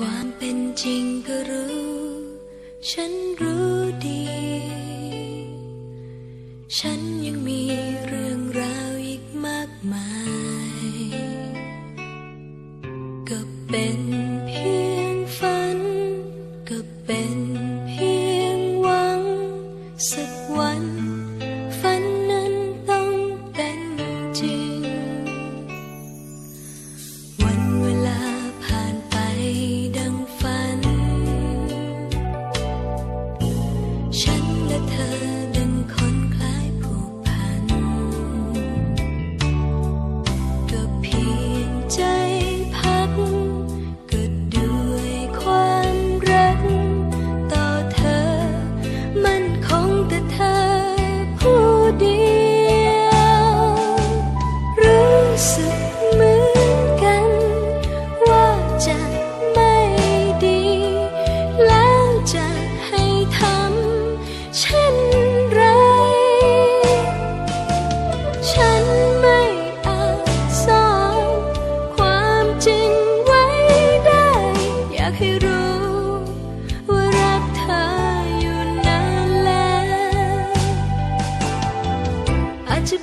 ความเป็นจริงก็รู้ ฉันรู้ดี ฉันยังมีเรื่องราวอีกมากมาย ก็เป็น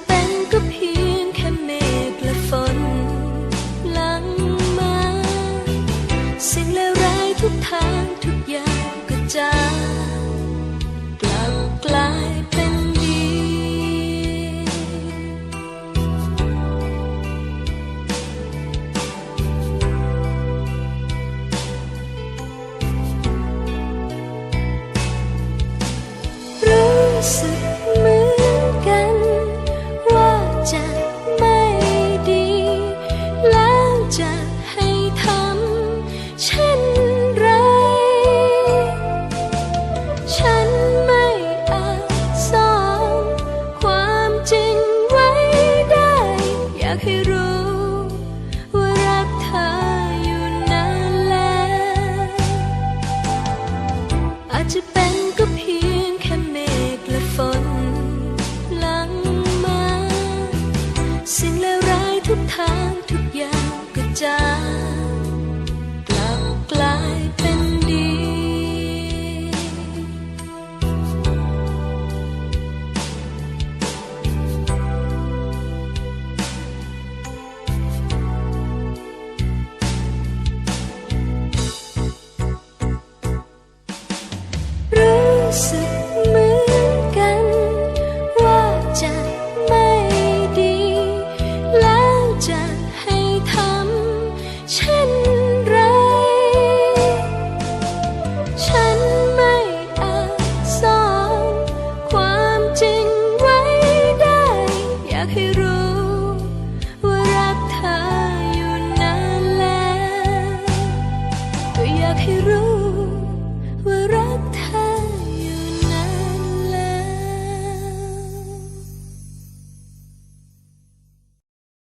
เป็นก็เพียงแค่เมฆละฝนหลังมา สิ่งเลวร้ายทุกทางทุกอย่างก็จางกลับกลายเป็นดี รู้สึก ให้รู้ว่ารักเธออยู่นาแล้วอาจจะเป็นก็เพียงแค่เมฆละฝนลังมา สิ่งเลวร้ายทุกทางทุกอย่างก็จาง